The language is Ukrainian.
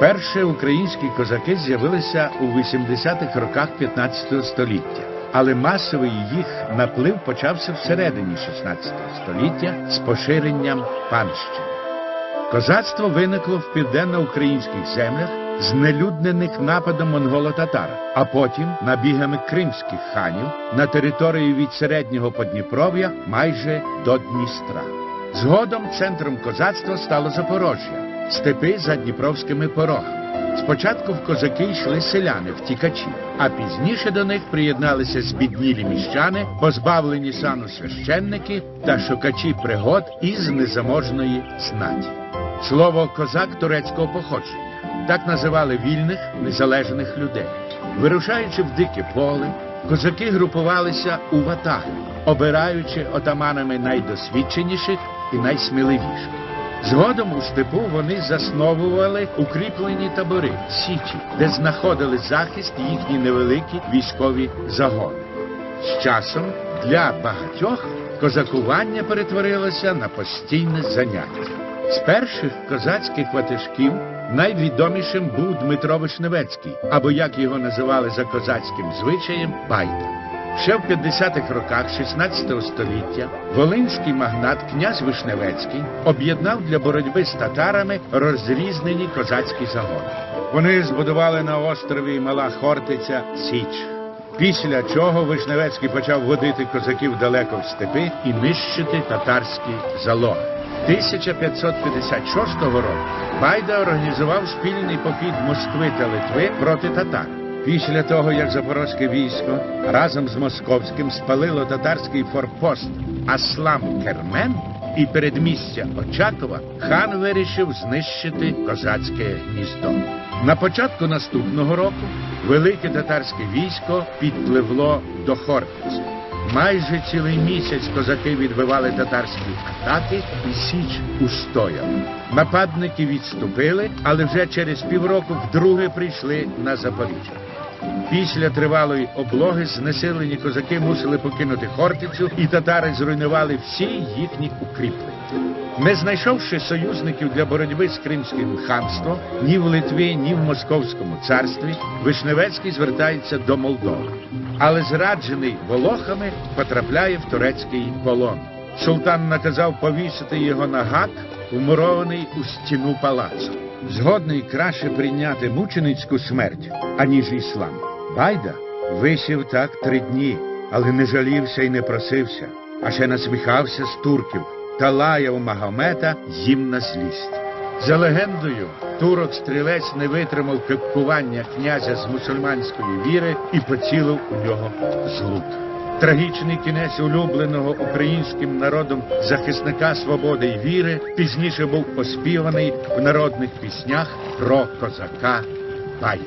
Перші українські козаки з'явилися у 80-х роках 15 століття, але масовий їх наплив почався всередині 16 століття з поширенням панщини. Козацтво виникло в південно-українських землях, знелюднених нападом монголо-татар, а потім набігами кримських ханів на території від середнього Подніпров'я майже до Дністра. Згодом центром козацтва стало Запорожжя, степи за Дніпровськими порогами. Спочатку в козаки йшли селяни, втікачі, а пізніше до них приєдналися збіднілі міщани, позбавлені сану священники та шукачі пригод із незаможної знаті. Слово козак турецького походження. Так називали вільних незалежних людей. Вирушаючи в дике поле, козаки групувалися у ватаги, обираючи отаманами найдосвідченіших і найсміливіших. Згодом у степу вони засновували укріплені табори січі, де знаходили захист їхні невеликі військові загони. З часом для багатьох козакування перетворилося на постійне заняття. З перших козацьких ватажків найвідомішим був Дмитро Вишневецький, або як його називали за козацьким звичаєм Байда. Ще в 50-х роках 16 століття волинський магнат князь Вишневецький об'єднав для боротьби з татарами розрізнені козацькі загони. Вони збудували на острові Мала Хортиця Січ. Після чого Вишневецький почав водити козаків далеко в степи і нищити татарські залоги. 1556 року Байда організував спільний похід Москви та Литви проти татар. Після того, як запорозьке військо разом з московським спалило татарський форпост Аслам Кермен і передмістя Очакова, хан вирішив знищити козацьке гніздо. На початку наступного року велике татарське військо підпливло до Хортиці. Майже цілий місяць козаки відбивали татарські атаки і січ устояла. Нападники відступили, але вже через півроку вдруге прийшли на Запоріжжя. Після тривалої облоги знесилені козаки мусили покинути Хортицю, і татари зруйнували всі їхні укріплення. Не знайшовши союзників для боротьби з кримським ханством ні в Литві, ні в Московському царстві, Вишневецький звертається до Молдови. Але зраджений волохами потрапляє в турецький полон. Султан наказав повісити його на гак, вмурований у стіну палацу. Згодний краще прийняти мученицьку смерть, аніж іслам. Байда висів так три дні, але не жалівся і не просився, а ще насміхався з турків та лаяв Магомета їм на злість. За легендою, турок стрілець не витримав кепкування князя з мусульманської віри і поцілив у нього з лука. Трагічний кінець улюбленого українським народом захисника свободи й віри пізніше був оспіваний в народних піснях про козака Байду.